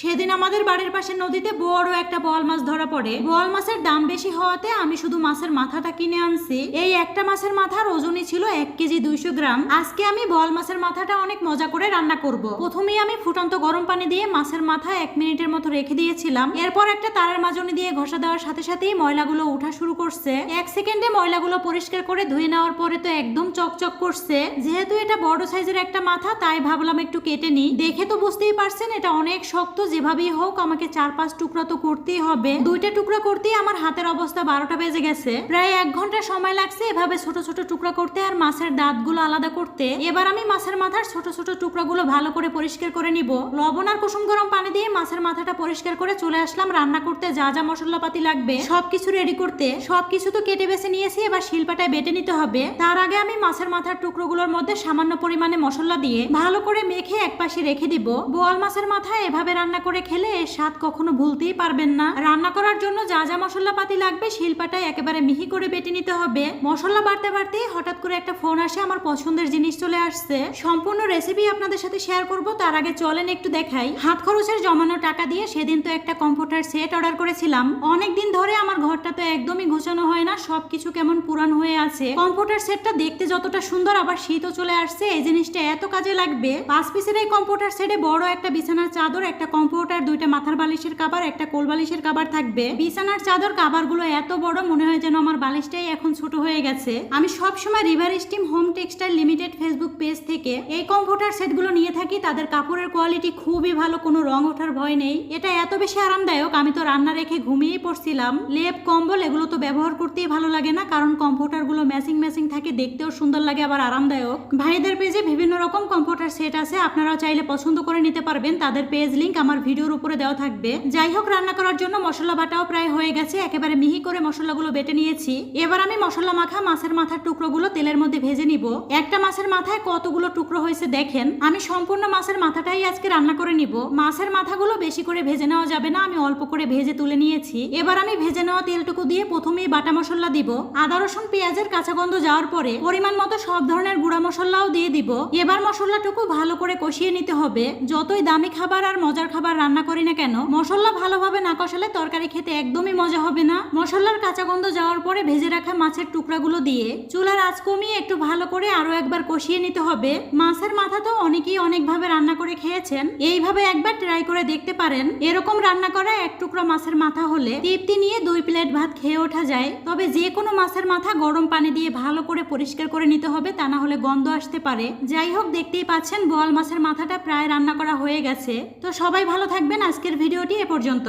সেদিন আমাদের বাড়ির পাশে নদীতে বড় একটা বোয়াল মাছ ধরা পড়ে। বোয়াল মাছের দাম বেশি হওয়াতে আমি শুধু মাছের মাথাটা কিনে আনছি। এই একটা মাছের মাথার ওজনই ছিল এক কেজি দুইশো গ্রাম। আজকে আমি বোয়াল মাছের মাথাটা অনেক মজা করে রান্না করব। প্রথমেই আমি ফুটন্ত গরম পানি দিয়ে মাছের মাথা এক মিনিটের মতো রেখে দিয়েছিলাম। এরপর একটা তারের মাজনি দিয়ে ঘষা দেওয়ার সাথে সাথেই ময়লাগুলো উঠা শুরু করছে। এক সেকেন্ডে ময়লাগুলো পরিষ্কার করে ধুয়ে নেওয়ার পরে তো একদম চকচক করছে। যেহেতু এটা বড় সাইজের একটা মাথা, তাই ভাবলাম একটু কেটে নিই। দেখে তো বুঝতেই পারছেন, এটা অনেক শক্ত যেভাবেই হোক, আমাকে চার পাঁচ টুকরা তো করতেই হবে। দুইটা টুকরা করতেই আমার হাতের অবস্থা বারোটা বেজে গেছে। প্রায় এক ঘণ্টা সময় লাগছে এভাবে ছোট ছোট টুকরা করতে আর মাছের দাঁতগুলো আলাদা করতে। এবার আমি মাছের মাথার ছোট ছোট টুকরাগুলো ভালো করে পরিষ্কার করে নিব। লবণ আর কুসুম গরম পানি দিয়ে মাছের মাথাটা পরিষ্কার করে চলে আসলাম রান্না করতে। যা যা মশলাপাতি লাগবে, সবকিছু রেডি করতে। সবকিছু তো কেটে বেছে নিয়েছি, এবার শিলপাটায় বেটে নিতে হবে। তার আগে আমি মাছের মাথার টুকরোগুলোর মধ্যে সামান্য পরিমাণে মশলা দিয়ে ভালো করে মেখে এক পাশে রেখে দিব। বোয়াল মাছের মাথা এভাবে রান্না করে খেলে এর স্বাদ কখনো ভুলতেই পারবেন না। রান্না করার জন্য যা যা মশলাপাতি লাগবে শিলপাটায় একেবারে মিহি করে বেটে নিতে হবে। মশলা বাড়তে বাড়তেই হঠাৎ করে একটা ফোন আসে, আমার পছন্দের জিনিস চলে আসছে। সম্পূর্ণ রেসিপি আপনাদের সাথে শেয়ার করব, তার আগে চলেন একটু দেখাই। হাত খরচের জমানো টাকা দিয়ে সেদিন তো একটা কম্পিউটার সেট অর্ডার করেছিলাম। অনেক দিন ধরে আমার ঘরটা তো একদমই গোছানো হয় না, সবকিছু কেমন পুরান হয়ে আছে। কম্পিউটার সেটটা দেখতে যতটা সুন্দর, আবার শীতও চলে আসছে, এই জিনিসটা এত কাজে লাগবে। পাঁচ পিসের এই কম্পিউটার সেটে বড় একটা বিছানার চাদর, একটা কম্পিউটার, দুইটা মাথার বালিশের কাবার, একটা কোল বালিশের কাবার থাকবে। বিছানার চাদর, কাবারগুলো এত বড়, মনে হয় যেন আমার বালিশটাই এখন ছোট হয়ে গেছে। আমি সব সময় river steam home textile limited Facebook page থেকে এই কম্পিউটার সেটগুলো নিয়ে থাকি। তাদের কাপড়ের কোয়ালিটি খুবই ভালো, কোনো রং ওঠার ভয় নেই। এটা এত বেশি আরামদায়ক, আমি তো রান্না রেখে ঘুমিয়েই পড়ছিলাম। লেপ, কম্বল, এগুলো তো ব্যবহার করতেই ভালো লাগে না, কারণ কম্পিউটারগুলো ম্যাচিং ম্যাচিং থাকে, দেখতেও সুন্দর লাগে, আবার আরামদায়ক। ভাইদের পেজে বিভিন্ন রকম কম্পিউটার সেট আছে, আপনারাও চাইলে পছন্দ করে নিতে পারবেন। তাদের পেজ লিংক আমার ভিডিওর উপরে দেওয়া থাকবে। যাই হোক রান্না করার জন্য মশলা বাটাও প্রায় হয়ে গেছে। একেবারে মিহি করে মশলাগুলো বেটে নিয়েছি। এবার আমি মশলা মাখা মাছের মাথার টুকরোগুলো তেলের মধ্যে ভেজে নিব। একটা মাছের মাথায় কতগুলো টুকরো হয়েছে দেখেন। আমি সম্পূর্ণ মাছের মাথাটাই আজকে রান্না করে নিব। মাছের মাথাগুলো বেশি করে ভেজে নেওয়া যাবে না, আমি অল্প করে ভেজে তুলে নিয়েছি। এবার আমি ভেজে নেওয়া তেলটুকু দিয়ে প্রথমেই বাটা মশলা দিব। আদা, রসুন, পেঁয়াজের কাঁচা গন্ধ যাওয়ার পরে পরিমাণ মতো সব ধরনের গুঁড়া মশলাও দিয়ে দিব। এবার মশলাটুকু ভালো করে কষিয়ে নিতে হবে। যতই দামি খাবার আর মজার খাবার রান্না করি না কেন? মশলা ভালোভাবে না কষালে তরকারি খেতে একদমই মজা হবে না। মশলার কাঁচা গন্ধ যাওয়ার পরে ভেজে রাখা মাছের টুকরাগুলো দিয়ে চুলার আঁচ কমিয়ে একটু ভালো করে আরও একবার কষিয়ে নিতে হবে। মাছের মাথা তো অনেকেই অনেকভাবে রান্না করে খেয়েছেন। এইভাবে একবার ট্রাই করে দেখতে পারেন। এরকম রান্না করা এক টুকরো মাছের মাথা হলে তৃপ্তি নিয়ে দুই প্লেট ভাত খেয়ে ওঠা যায়। তবে যে কোনো মাছের মাথা গরম পানি দিয়ে ভালো করে পরিষ্কার করে নিতে হবে, তা না হলে গন্ধ আসতে পারে। যাই হোক, দেখতেই পাচ্ছেন বোয়াল মাছের মাথাটা প্রায় রান্না করা হয়ে গেছে। তো সবাই ভালো থাকবেন। আজকের ভিডিওটি এ পর্যন্ত।